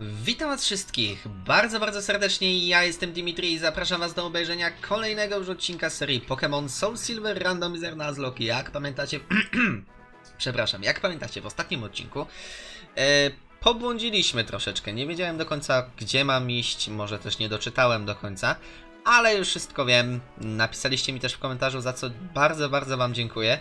Witam was wszystkich bardzo, bardzo serdecznie. Ja jestem Dimitri i zapraszam was do obejrzenia kolejnego już odcinka serii Pokémon Soul Silver Randomizer Nuzlocke. Jak pamiętacie... Przepraszam, jak pamiętacie w ostatnim odcinku e, pobłądziliśmy troszeczkę. Nie wiedziałem do końca gdzie mam iść, może też nie doczytałem do końca. Ale już wszystko wiem. Napisaliście mi też w komentarzu, za co bardzo, bardzo Wam dziękuję.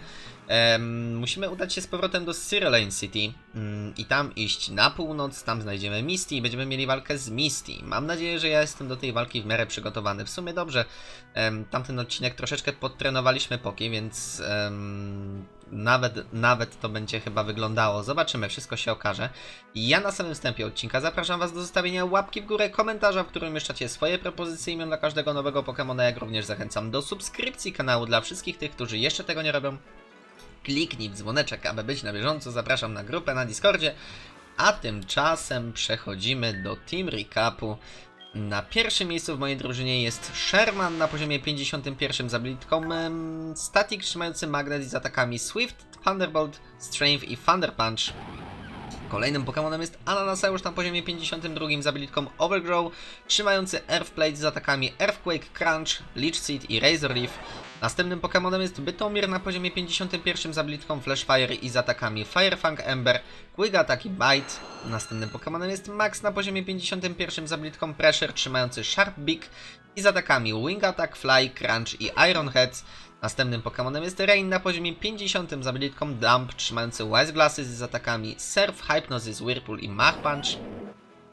Em, musimy udać się z powrotem do Lane City mm, i tam iść na północ, tam znajdziemy Misty i będziemy mieli walkę z Misty. Mam nadzieję, że ja jestem do tej walki w miarę przygotowany. W sumie dobrze, em, tamten odcinek troszeczkę podtrenowaliśmy Poki, więc em, nawet, nawet to będzie chyba wyglądało. Zobaczymy, wszystko się okaże. Ja na samym wstępie odcinka zapraszam Was do zostawienia łapki w górę, komentarza, w którym umieszczacie swoje propozycje imion dla każdego nowego Pokemona, jak również zachęcam do subskrypcji kanału dla wszystkich tych, którzy jeszcze tego nie robią. Kliknij w dzwoneczek, aby być na bieżąco. Zapraszam na grupę na Discordzie. A tymczasem przechodzimy do Team Recapu. Na pierwszym miejscu w mojej drużynie jest Sherman na poziomie 51 z abilitką em, Static trzymający magnet z atakami Swift, Thunderbolt, Strength i Thunder Punch. Kolejnym Pokémonem jest Ananaseusz na poziomie 52 z abilitką Overgrow, trzymający Earthplate z atakami Earthquake, Crunch, Leech Seed i Razor Leaf. Następnym Pokémonem jest Bytomir na poziomie 51 z abilitką Flashfire i z atakami Firefang Ember, Quick Attack i Bite. Następnym Pokémonem jest Max na poziomie 51 z abilitką Pressure, trzymający Sharp Beak i z atakami Wing Attack, Fly, Crunch i Iron Heads. Następnym Pokémonem jest Rain na poziomie 50 z abilitką Dump, trzymający Wise Glasses z atakami Surf, Hypnosis, Whirlpool i Mach Punch.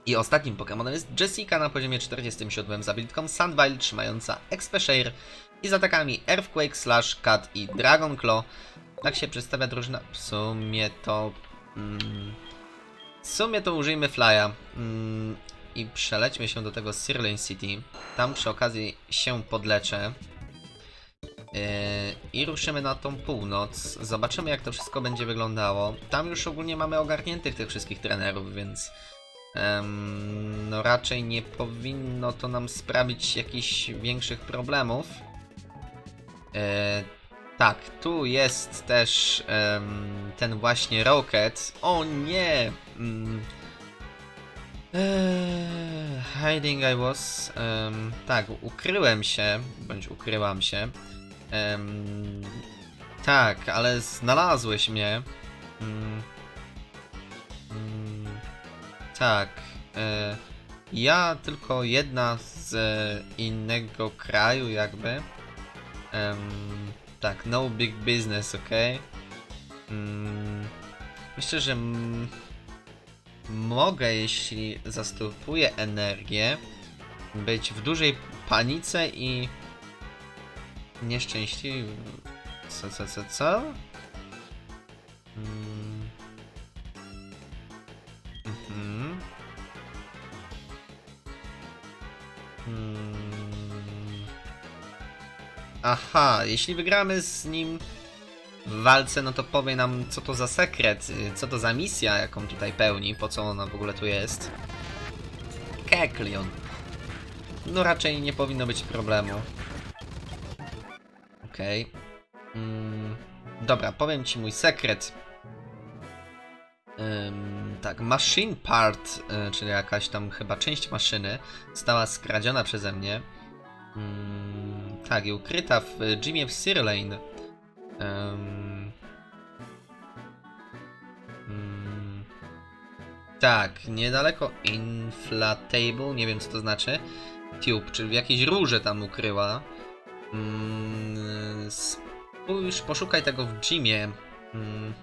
I ostatnim Pokémonem jest Jessica na poziomie 47 z abilitką Sandvile, trzymająca Expe Share i z atakami Earthquake, Slash, Cut i Dragon Claw. Tak się przedstawia drużyna. W sumie to... Mm, w sumie to użyjmy Flya. Mm, I przelećmy się do tego Sirlane City. Tam przy okazji się podleczę. Yy, I ruszymy na tą północ. Zobaczymy, jak to wszystko będzie wyglądało. Tam już ogólnie mamy ogarniętych tych wszystkich trenerów, więc no raczej nie powinno to nam sprawić jakichś większych problemów. E, tak, tu jest też ten właśnie Rocket. O nie! Mm. Eee, hiding I was. tak, ukryłem się, bądź ukryłam się. Tak, ale znalazłeś mnie. Mm, mm, tak. E, ja tylko jedna z e, innego kraju, jakby. Em, tak, no big business, ok? Mm, myślę, że mogę, jeśli zastopuję energię, być w dużej panice i nieszczęśliwy. Co, co, co, co? Mm. Aha, jeśli wygramy z nim w walce, no to powie nam, co to za sekret, y, co to za misja, jaką tutaj pełni, po co ona w ogóle tu jest. Keklion. No raczej nie powinno być problemu. Okej. Mm, dobra, powiem ci mój sekret. Tak, machine part, y, czyli jakaś tam chyba część maszyny, została skradziona przeze mnie. Ym, tak, i ukryta w y, gymie w Sirlane. Ym, tak, niedaleko Inflatable, nie wiem co to znaczy. Tube, czyli w jakiejś rurze tam ukryła. Mm, spójrz, poszukaj tego w gymie. Mm.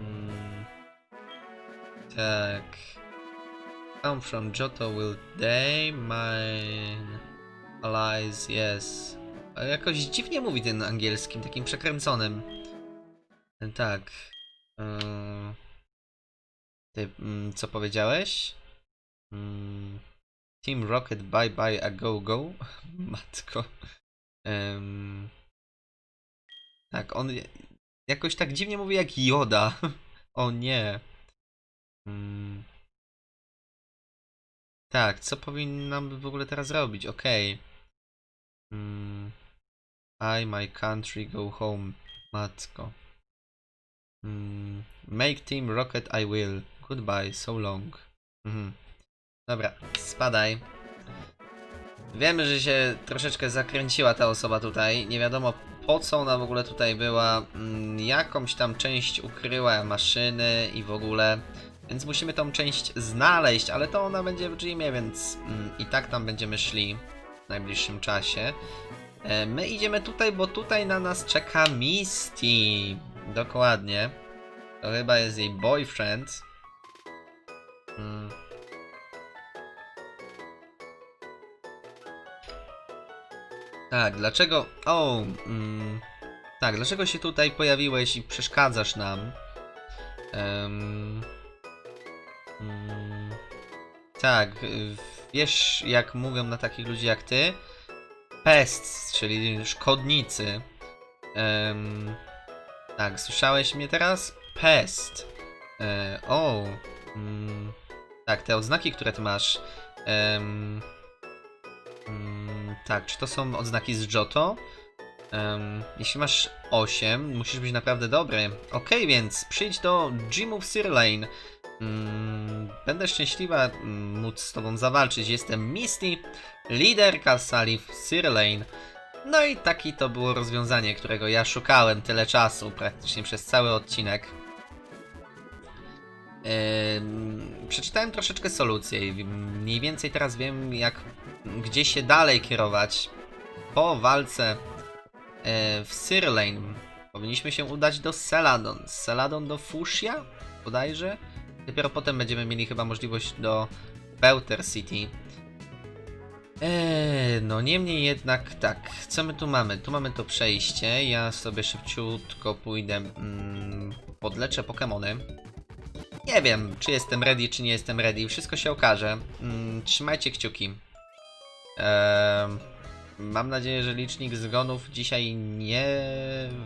Mm. Tak. Come from Johto will they mine allies, yes. Jakoś dziwnie mówi ten angielskim, takim przekręconym. Tak. Ym. Ty, mm, co powiedziałeś? Mm. Team Rocket bye bye a go go. Matko. Tak, on jakoś tak dziwnie mówi jak Yoda. o nie. Mm. Tak, co powinnam w ogóle teraz robić? Okej. Mm. I, my country, go home. Matko. Mm. Make Team Rocket, I will. Goodbye, so long. Mhm. Dobra, spadaj. Wiemy, że się troszeczkę zakręciła ta osoba tutaj. Nie wiadomo po co ona w ogóle tutaj była. Mm, Jakąś tam część ukryła maszyny i w ogóle. Więc musimy tą część znaleźć, ale to ona będzie w Gymie, więc mm, i tak tam będziemy szli w najbliższym czasie. E, My idziemy tutaj, bo tutaj na nas czeka Misty. Dokładnie. To chyba jest jej boyfriend. Mm. Tak, dlaczego. O! Mm, tak, dlaczego się tutaj pojawiłeś i przeszkadzasz nam? Em, mm, tak, wiesz, jak mówią na takich ludzi jak ty? Pests, czyli szkodnicy. Em, tak, słyszałeś mnie teraz? Pest. E, o. Mm, tak, te odznaki, które ty masz. em, mm, tak, czy to są odznaki z Joto? Em, jeśli masz 8, musisz być naprawdę dobry. Okej, więc przyjdź do gymów Sir Lane. Mm, będę szczęśliwa mm, móc z tobą zawalczyć. Jestem Misty, liderka sali w Sir Lane. No i taki to było rozwiązanie, którego ja szukałem tyle czasu, praktycznie przez cały odcinek. Ym, przeczytałem troszeczkę solucję i mniej więcej teraz wiem, jak gdzie się dalej kierować. Po walce e, w Sir Lane powinniśmy się udać do Celadon. Z Celadon do Fushia, bodajże. Dopiero potem będziemy mieli chyba możliwość do Belter City. Eee, no niemniej jednak tak, co my tu mamy? Tu mamy to przejście, ja sobie szybciutko pójdę, mm, podleczę Pokémony. Nie wiem, czy jestem ready, czy nie jestem ready, wszystko się okaże. Mm, trzymajcie kciuki. Eee, mam nadzieję, że licznik zgonów dzisiaj nie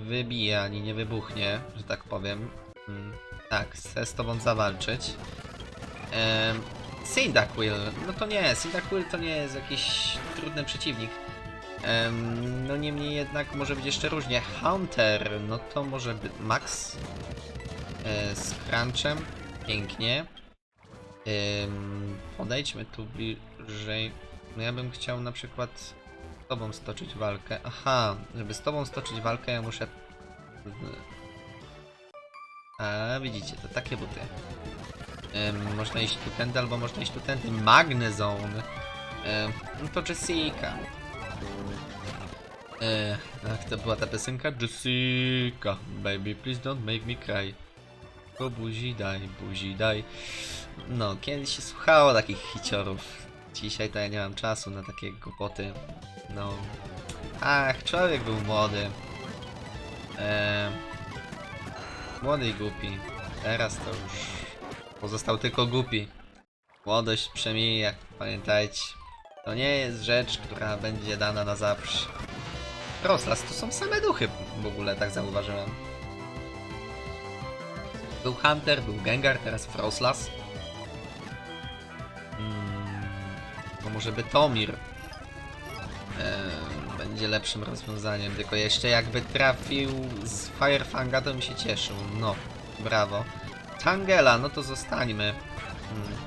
wybije, ani nie wybuchnie, że tak powiem. Mm, tak, chcę z tobą zawalczyć. Eee, Cyndaquil, no to nie, Cyndaquil to nie jest jakiś trudny przeciwnik. Em, no niemniej jednak może być jeszcze różnie. Hunter, no to może być Max e, z Crunchem, pięknie. Em, podejdźmy tu bliżej. No ja bym chciał na przykład z tobą stoczyć walkę. Aha, żeby z tobą stoczyć walkę ja muszę... A widzicie, to takie buty. Ym, można iść tu tędy, albo można iść tu tędy. Magnezone. Ym, no to Jessica. Yy, ach, to była ta piosenka? Jessica, baby, please don't make me cry. Tylko buzi daj, buzi daj. No, kiedyś się słuchało takich hiciorów. Dzisiaj to ja nie mam czasu na takie głupoty. No. Ach, człowiek był młody. Eee, młody i głupi. Teraz to już Pozostał tylko głupi. Młodość przemija, pamiętajcie. To nie jest rzecz, która będzie dana na zawsze. Roslas to są same duchy w ogóle, tak zauważyłem. Był Hunter, był Gengar, teraz Froslas. Mm, to może by Tomir e, będzie lepszym rozwiązaniem, tylko jeszcze jakby trafił z Firefanga, to bym się cieszył. No, brawo. Tangela, no to zostańmy. Hmm.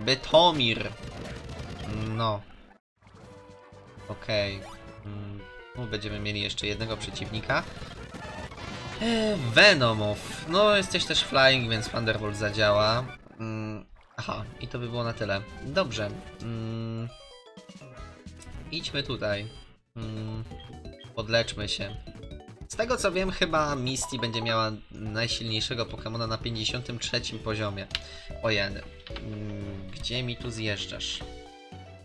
Bytomir. No. Okej. Hmm. Tu będziemy mieli jeszcze jednego przeciwnika. Eee, Venomow. No, jesteś też flying, więc Thunderbolt zadziała. Mm, aha, i to by było na tyle. Dobrze. Idźmy tutaj. Mm, podleczmy się. Z tego co wiem, chyba Misty będzie miała najsilniejszego Pokemona na 53 poziomie. Ojen, mm, gdzie mi tu zjeżdżasz?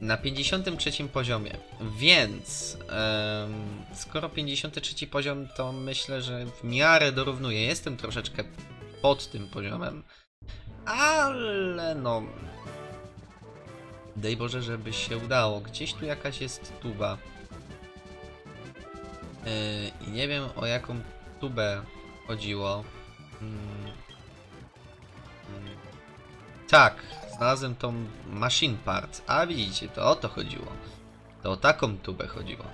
Na 53 poziomie, więc em, skoro 53 poziom, to myślę, że w miarę dorównuje. Jestem troszeczkę pod tym poziomem, ale no. Dej Boże, żeby się udało. Gdzieś tu jakaś jest tuba. Yy, I nie wiem o jaką tubę chodziło. Mm. Mm. Tak, znalazłem tą machine part. A widzicie, to o to chodziło. To o taką tubę chodziło.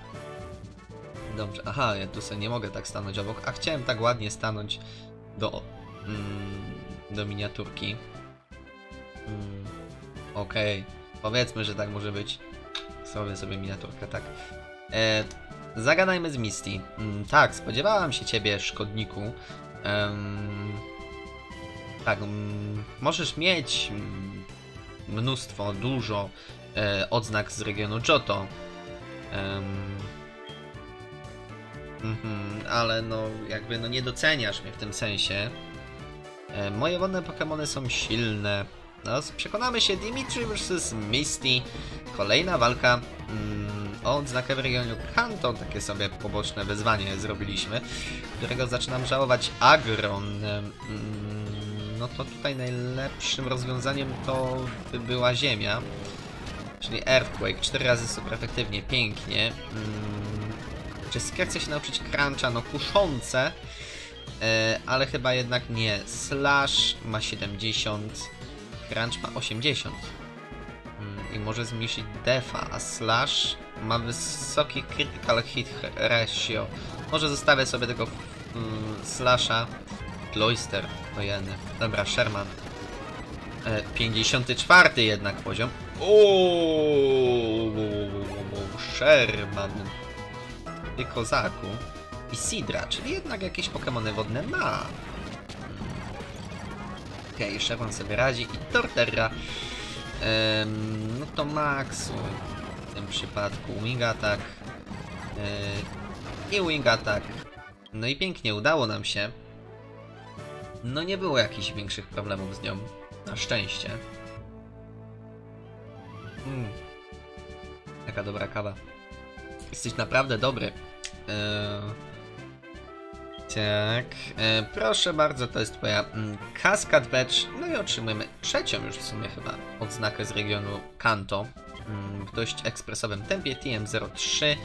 Dobrze, aha, ja tu sobie nie mogę tak stanąć obok, a chciałem tak ładnie stanąć do, mm, do miniaturki. Mm, Okej, powiedzmy, że tak może być. Zrobię sobie miniaturkę, tak. E, zagadajmy z Misty. Mm, tak, spodziewałam się ciebie, szkodniku. Tak, mm, możesz mieć mm, mnóstwo, dużo e, odznak z regionu Johto. Mhm, ale no, jakby no nie doceniasz mnie w tym sensie. E, moje wodne Pokémony są silne. No, przekonamy się, Dimitri vs Misty. Kolejna walka mm, o odznakę w regionie Kanto. Takie sobie poboczne wyzwanie zrobiliśmy, którego zaczynam żałować Agron. Mm, no to tutaj najlepszym rozwiązaniem to by była Ziemia. Czyli Earthquake. Cztery razy super efektywnie, pięknie. Mm, czy Skier chce się nauczyć cruncha? No kuszące. E, ale chyba jednak nie. Slash ma 70, Crunch ma 80. I może zmniejszyć defa, a Slash ma wysoki critical hit ratio. Może zostawię sobie tego mm, Slasha. Cloister, to jeny. Dobra, Sherman. E, 54 jednak poziom. Ooo, Sherman. Ty kozaku. I Sidra, czyli jednak jakieś Pokémony wodne ma. Okej, okay, Sherman sobie radzi i Torterra. Em, to Maxu w tym przypadku Wing Attack yy, i Wing Attack. No i pięknie, udało nam się. No nie było jakichś większych problemów z nią. Na szczęście. Mm. Jaka dobra kawa. Jesteś naprawdę dobry. Eee, tak, e, proszę bardzo, to jest twoja mm, Cascade Badge. No i otrzymujemy trzecią już w sumie chyba odznakę z regionu Kanto mm, w dość ekspresowym tempie TM03.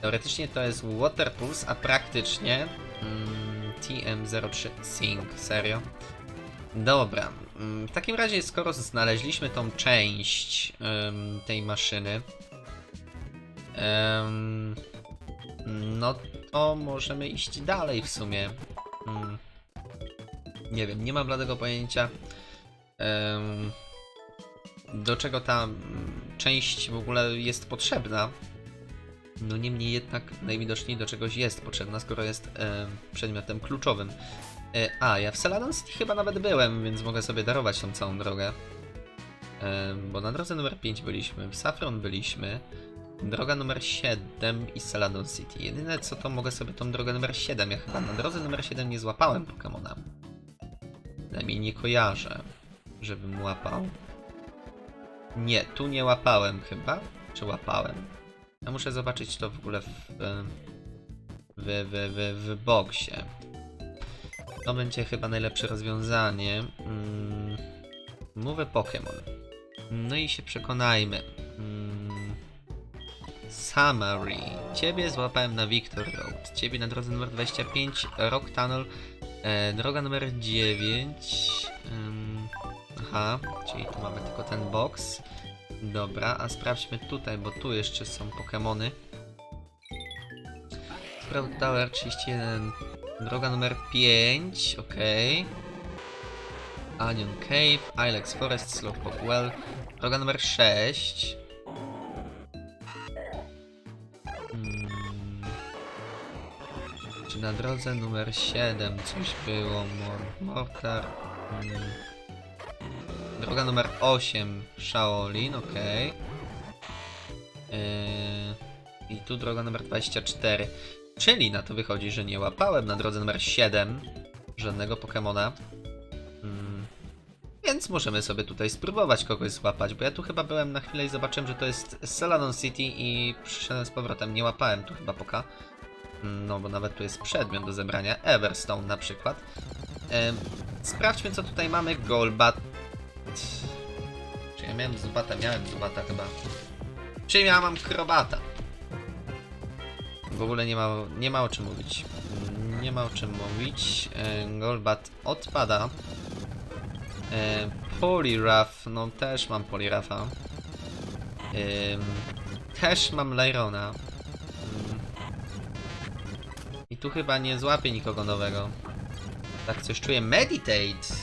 Teoretycznie to jest Water Pulse, a praktycznie mm, TM03 Sing, serio. Dobra, mm, w takim razie skoro znaleźliśmy tą część em, tej maszyny, em, no to możemy iść dalej w sumie. Hmm. Nie wiem, nie mam bladego pojęcia. em, do czego ta mm, część w ogóle jest potrzebna. No niemniej jednak najwidoczniej do czegoś jest potrzebna, skoro jest em, przedmiotem kluczowym. E, a, ja w Celadon City chyba nawet byłem, więc mogę sobie darować tą całą drogę. Em, bo na drodze numer 5 byliśmy, w Saffron byliśmy. Droga numer 7 i Celadon City. Jedyne co to mogę sobie tą drogę numer 7. Ja chyba na drodze numer 7 nie złapałem Pokemona. Przynajmniej nie kojarzę, żebym łapał. Nie, tu nie łapałem chyba. Czy łapałem? Ja muszę zobaczyć to w ogóle w, w, w, w, w boksie. To będzie chyba najlepsze rozwiązanie. Mm, mówię Pokémon. No i się przekonajmy. Mm, Summary. Ciebie złapałem na Victor Road. Ciebie na drodze numer 25, Rock Tunnel. E, droga numer 9. Ym, aha, czyli tu mamy tylko ten box. Dobra, a sprawdźmy tutaj, bo tu jeszcze są Pokémony. Sprout Tower 31. Droga numer 5, okej. Onion Cave, Ilex Forest, Slowpoke Well. Droga numer 6. Na drodze numer 7 coś było? Mor Mortar. Mm. Droga numer 8 Shaolin, ok. I tu droga numer 24. Czyli na to wychodzi, że nie łapałem na drodze numer 7 żadnego Pokemona. Mm. Więc możemy sobie tutaj spróbować kogoś złapać, bo ja tu chyba byłem na chwilę i zobaczyłem, że to jest Celadon City i przyszedłem z powrotem. Nie łapałem tu chyba poka. No, bo nawet tu jest przedmiot do zebrania. Everstone na przykład. Sprawdźmy, co tutaj mamy. Golbat. Czy ja miałem Zubata? Miałem Zubata chyba. Czy ja mam Krobata? W ogóle nie ma, nie ma o czym mówić. Nie ma o czym mówić. Golbat odpada. Poliwrath, no też mam Poliwratha. Ym, też mam Lyrona. Tu chyba nie złapię nikogo nowego. Tak coś czuję. Meditate!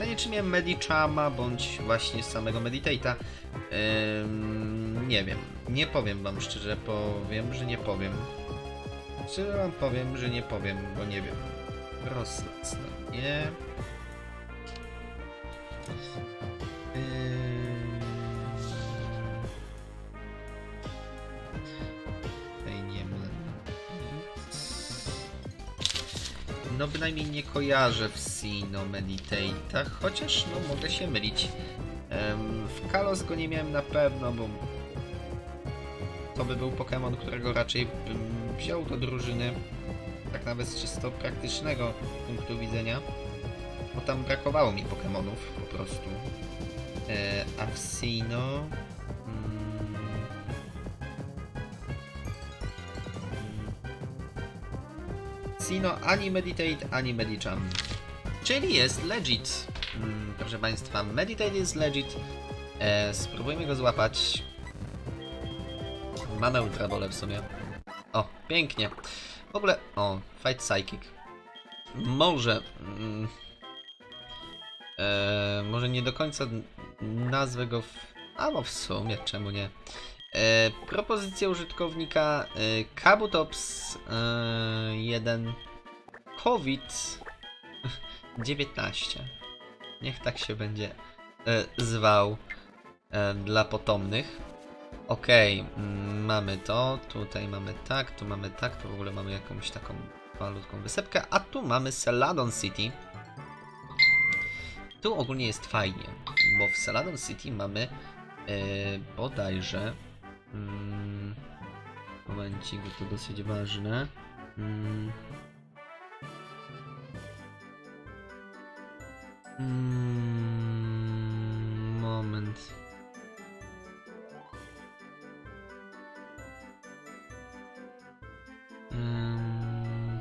Ym. czy miałem Medichama, bądź właśnie samego Meditate'a. Ym, nie wiem. Nie powiem wam szczerze, powiem, że nie powiem. Szczerze wam powiem, że nie powiem, bo nie wiem. Rosnąc, nie. No bynajmniej nie kojarzę w Sino Meditate'ach, chociaż no mogę się mylić. W Kalos go nie miałem na pewno, bo to by był Pokémon, którego raczej bym wziął do drużyny, tak nawet z czysto praktycznego punktu widzenia, bo tam brakowało mi Pokémonów po prostu. E, a w Sino... Sino ani Meditate, ani Medicham. Czyli jest legit. Mm, proszę Państwa, Meditate jest legit. E, spróbujmy go złapać. Mamy Ultra Ball w sumie. O, pięknie. W ogóle, o, Fight Psychic. Może... Mm, e, może nie do końca nazwę go w... Albo w sumie, czemu nie? E, propozycja użytkownika e, Kabutops e, 1 COVID 19. Niech tak się będzie e, zwał e, dla potomnych. Okej, mm, mamy to, tutaj mamy tak, tu mamy tak, tu w ogóle mamy jakąś taką malutką wysepkę, a tu mamy Celadon City. Tu ogólnie jest fajnie, bo w Celadon City mamy e, bodajże mm, momencik, bo to dosyć ważne. Mm, Mm, moment. Ym.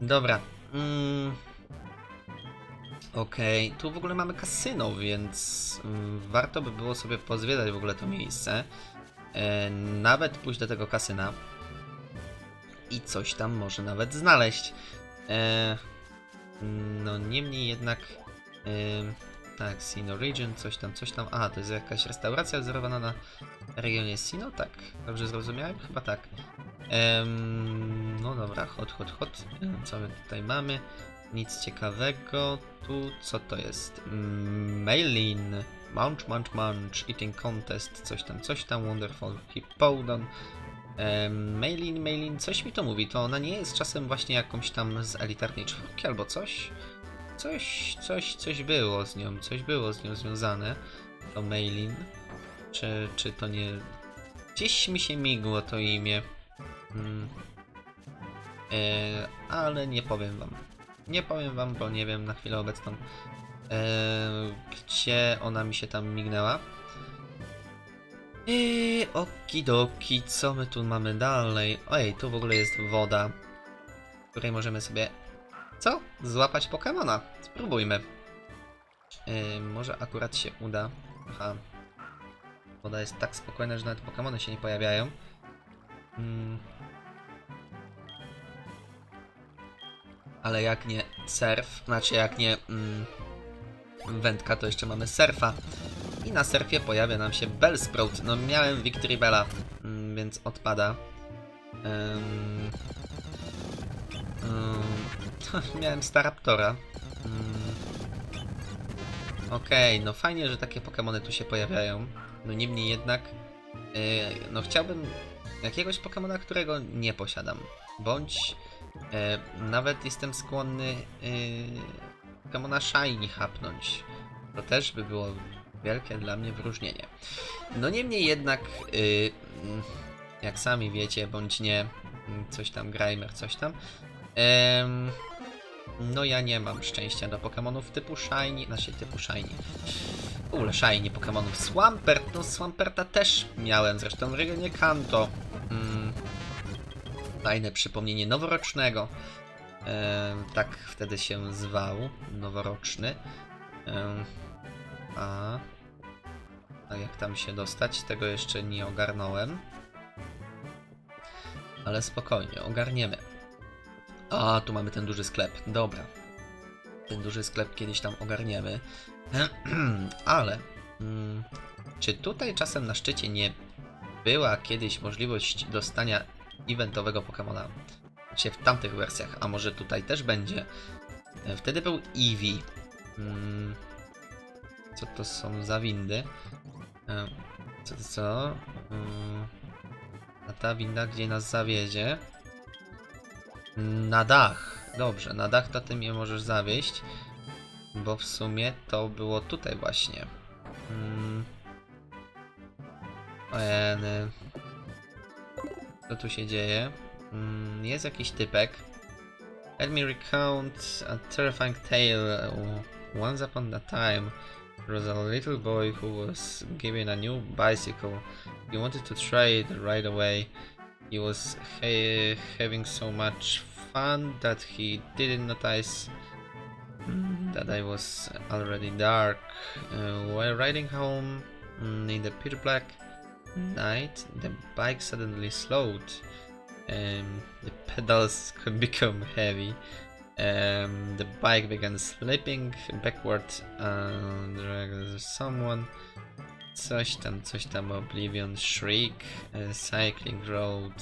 Dobra. Mm. Okej, tu w ogóle mamy kasyno, więc mm, warto by było sobie pozwiedzać w ogóle to miejsce. E, nawet pójść do tego kasyna. I coś tam może nawet znaleźć. E, no niemniej jednak. ym, tak, Sino Region, coś tam, coś tam. A, to jest jakaś restauracja wzorowana na regionie Sino? Tak, dobrze zrozumiałem? Chyba tak. No dobra, hot, hot, hot. Co my tutaj mamy? Nic ciekawego. Tu co to jest? Mailin. Munch, munch, munch. Eating contest. Coś tam, coś tam. Wonderful Hippodon. Um, Mailin, Mailin, coś mi to mówi. To ona nie jest czasem właśnie jakąś tam z elitarnej czwórki albo coś? Coś, coś, coś było z nią. Coś było z nią związane. To Mailin. Czy, czy to nie... Gdzieś mi się migło to imię. Mm. E, ale nie powiem wam. Nie powiem wam, bo nie wiem na chwilę obecną, e, gdzie ona mi się tam mignęła. I okidoki, co my tu mamy dalej? Ojej, tu w ogóle jest woda, w której możemy sobie... Co? Złapać Pokemona. Spróbujmy. E, może akurat się uda. Aha. Woda jest tak spokojna, że nawet Pokemony się nie pojawiają. Mm. Ale jak nie surf, znaczy jak nie mm, wędka, to jeszcze mamy surfa. I na surfie pojawia nam się Bellsprout. No miałem Victory Bella, mm, więc odpada. Ym, ym, miałem Staraptora. Ym, Okej, no fajnie, że takie Pokémony tu się pojawiają. No niemniej jednak, yy, no chciałbym jakiegoś Pokémona, którego nie posiadam. Bądź nawet jestem skłonny e, Pokémona Shiny hapnąć. To też by było wielkie dla mnie wyróżnienie. No niemniej jednak, e, mm, jak sami wiecie, bądź nie, mm, coś tam Grimer, coś tam. no ja nie mam szczęścia do Pokémonów typu Shiny, znaczy typu Shiny. W ogóle Shiny Pokémonów. Swampert, no Swamperta też miałem, zresztą w regionie Kanto. Fajne przypomnienie noworocznego. Em, tak wtedy się zwał, noworoczny. Em, a, a jak tam się dostać, tego jeszcze nie ogarnąłem. Ale spokojnie, ogarniemy. A, tu mamy ten duży sklep. Dobra. Ten duży sklep kiedyś tam ogarniemy. Ale mm, czy tutaj czasem na szczycie nie była kiedyś możliwość dostania eventowego Pokemona? Znaczy w tamtych wersjach, a może tutaj też będzie. E, Wtedy był Eevee. Mm, co to są za windy? E, Co to co? Mm, A ta winda gdzie nas zawiedzie? Na dach. Dobrze, na dach to ty mnie możesz zawieść. Bo w sumie to było tutaj właśnie. Mm. Ojeny. Co tu się dzieje? Mm, jest jakiś typek. Let me recount a terrifying tale. Once upon a time, there was a little boy who was given a new bicycle. He wanted to try it right away. He was ha- having so much fun that he didn't notice that I was already dark. Uh, while riding home mm, in the pitch black night, the bike suddenly slowed. Um, the pedals could become heavy. Um, the bike began slipping backward and someone. Coś tam, coś tam, Oblivion, Shriek, uh, Cycling Road.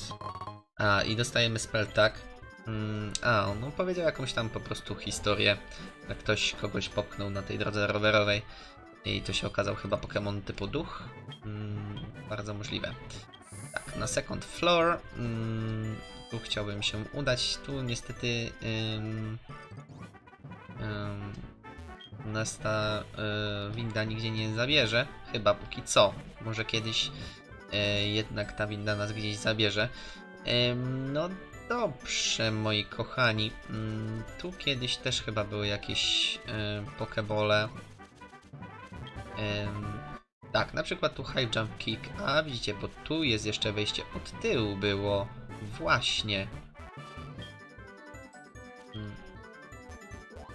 A, i dostajemy spell tak. Mm, a, on no, powiedział jakąś tam po prostu historię, że ktoś kogoś popchnął na tej drodze rowerowej i to się okazał chyba Pokémon typu duch. Mm, bardzo możliwe. Tak, na second floor. Mm, tu chciałbym się udać. Tu niestety ym, ym, nas ta y, winda nigdzie nie zabierze. Chyba póki co. Może kiedyś y, jednak ta winda nas gdzieś zabierze. Ym, no dobrze, moi kochani. Ym, tu kiedyś też chyba były jakieś y, pokebole. Ym, tak, na przykład tu high jump kick. A widzicie, bo tu jest jeszcze wejście od tyłu było. Właśnie. Hmm.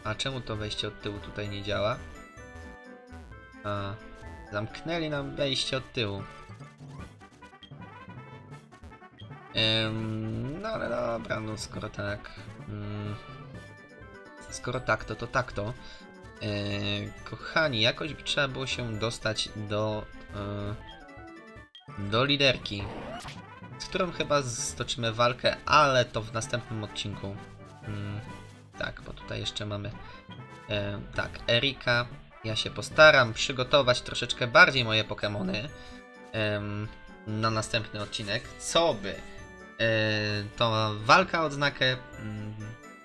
A czemu to wejście od tyłu tutaj nie działa? A, zamknęli nam wejście od tyłu. Ym, no ale dobra, no skoro tak. Mm, skoro tak, to to tak to. E, kochani, jakoś by trzeba było się dostać do e, do liderki, z którą chyba stoczymy walkę, ale to w następnym odcinku. Mm, tak, bo tutaj jeszcze mamy e, tak, Erika. Ja się postaram przygotować troszeczkę bardziej moje Pokémony na następny odcinek, co by to walka o odznakę mm,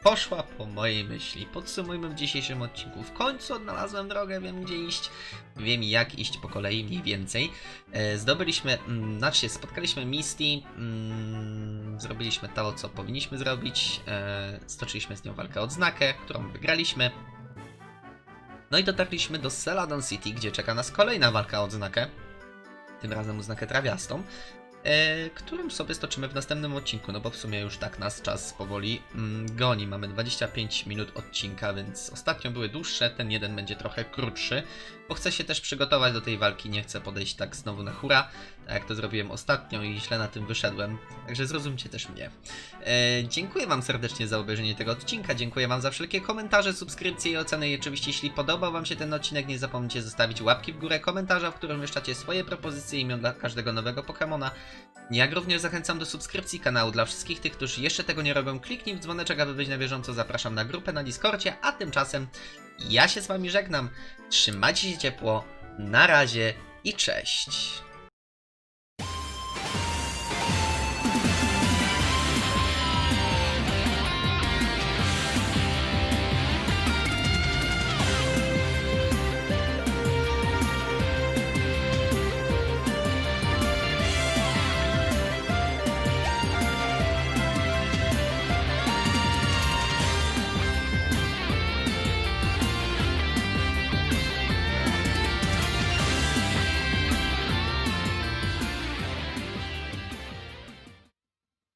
poszła po mojej myśli. Podsumujmy w dzisiejszym odcinku. W końcu odnalazłem drogę, wiem gdzie iść, wiem jak iść po kolei mniej więcej. E, zdobyliśmy, mm, znaczy spotkaliśmy Misty, mm, zrobiliśmy to, co powinniśmy zrobić, e, stoczyliśmy z nią walkę o odznakę, którą wygraliśmy. No i dotarliśmy do Celadon City, gdzie czeka nas kolejna walka o odznakę. Tym razem odznakę trawiastą e, którym sobie stoczymy w następnym odcinku, no bo w sumie już tak nas czas powoli mm, goni. Mamy 25 minut odcinka, więc ostatnio były dłuższe, ten jeden będzie trochę krótszy, bo chcę się też przygotować do tej walki, nie chcę podejść tak znowu na hura, tak jak to zrobiłem ostatnio i źle na tym wyszedłem, także zrozumcie też mnie. E, dziękuję Wam serdecznie za obejrzenie tego odcinka, dziękuję Wam za wszelkie komentarze, subskrypcje i oceny i oczywiście jeśli podobał Wam się ten odcinek, nie zapomnijcie zostawić łapki w górę, komentarza, w którym umieszczacie swoje propozycje imion dla każdego nowego Pokemona, jak również zachęcam do subskrypcji kanału dla wszystkich tych, którzy jeszcze tego nie robią. Kliknij w dzwoneczek, aby być na bieżąco. Zapraszam na grupę na Discordzie, a tymczasem ja się z Wami żegnam. Trzymajcie się ciepło, na razie i cześć.